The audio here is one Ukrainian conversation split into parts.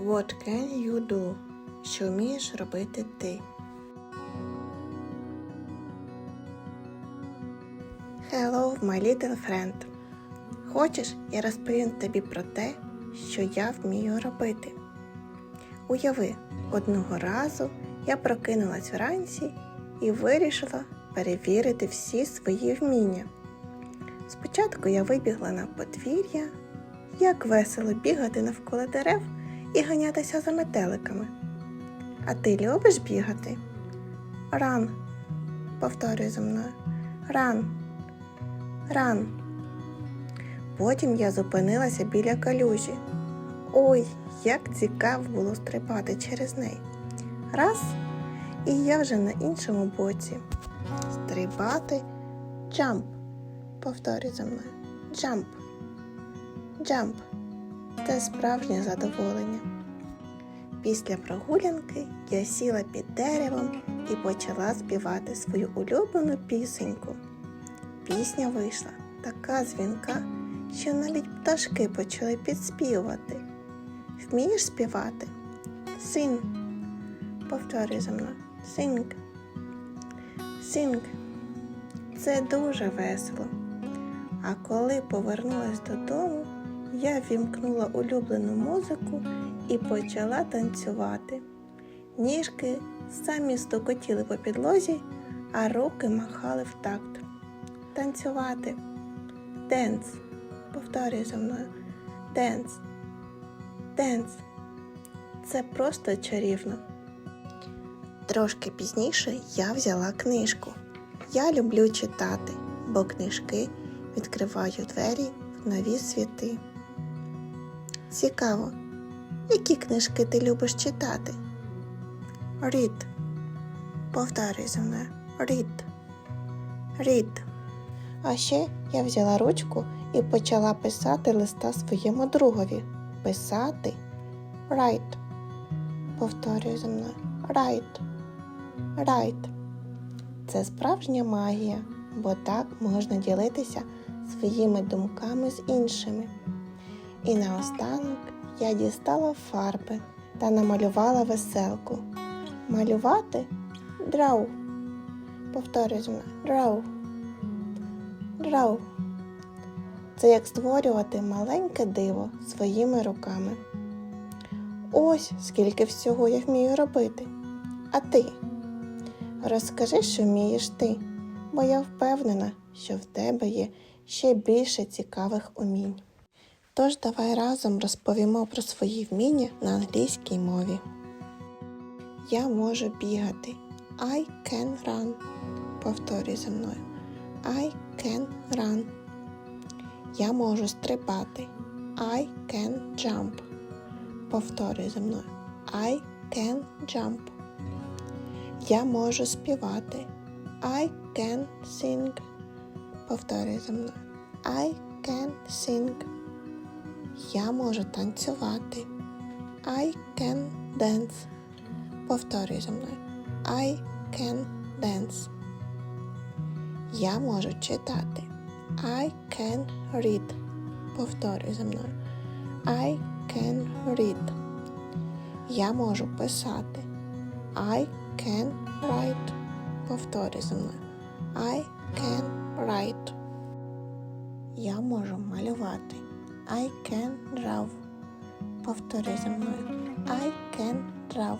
What can you do? Що вмієш робити ти? Hello, my little friend. Хочеш, я розповім тобі про те, що я вмію робити. Уяви, одного разу я прокинулась вранці і вирішила перевірити всі свої вміння. Спочатку я вибігла на подвір'я, як весело бігати навколо дерев і ганятися за метеликами. А ти любиш бігати? Ран, повторюй за мною. Ран, ран. Потім я зупинилася біля калюжі. Ой, як цікаво було стрибати через неї. Раз, і я вже на іншому боці. Стрибати джамп. Повторюй за мною. Джамп. Джамп. Це справжнє задоволення. Після прогулянки я сіла під деревом і почала співати свою улюблену пісеньку. Пісня вийшла така дзвінка, що навіть пташки почали підспівувати. Вмієш співати? Sing. Повторюй за мною. Sing. Sing. Це дуже весело. А коли повернулась додому, я вімкнула улюблену музику і почала танцювати. Ніжки самі стукотіли по підлозі, а руки махали в такт. Танцювати. Денс. Повторюй за мною. Денс. Денс. Це просто чарівно. Трошки пізніше я взяла книжку. Я люблю читати, бо книжки відкривають двері в нові світи. Цікаво, які книжки ти любиш читати? Read. Повторюй за мною. Read. Read. А ще я взяла ручку і почала писати листа своєму другові. Писати. Write. Повторюй за мною. Write. Write. Це справжня магія, бо так можна ділитися своїми думками з іншими. І наостанок я дістала фарби та намалювала веселку. Малювати draw. Повторюй зі. Draw. Draw. Це як створювати маленьке диво своїми руками. Ось скільки всього я вмію робити. А ти? Розкажи, що вмієш ти, бо я впевнена, що в тебе є ще більше цікавих умінь. Тож давай разом розповімо про свої вміння на англійській мові. Я можу бігати. I can run. Повторюй за мною. I can run. Я можу стрибати. I can jump. Повторюй за мною. I can jump. Я можу співати. I can sing. Повторюй за мною. I can sing. Я можу танцювати. I can dance. Повторюй за мною. I can dance. Я можу читати. I can read. Повторюй за мною. I can read. Я можу писати. I can write. Повторюй за мною. I can write. Я можу малювати. I can draw. Повтори за мною. I can draw.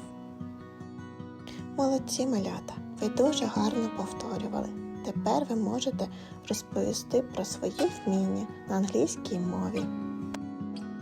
Молодці малята. Ви дуже гарно повторювали. Тепер ви можете розповісти про свої вміння на англійській мові.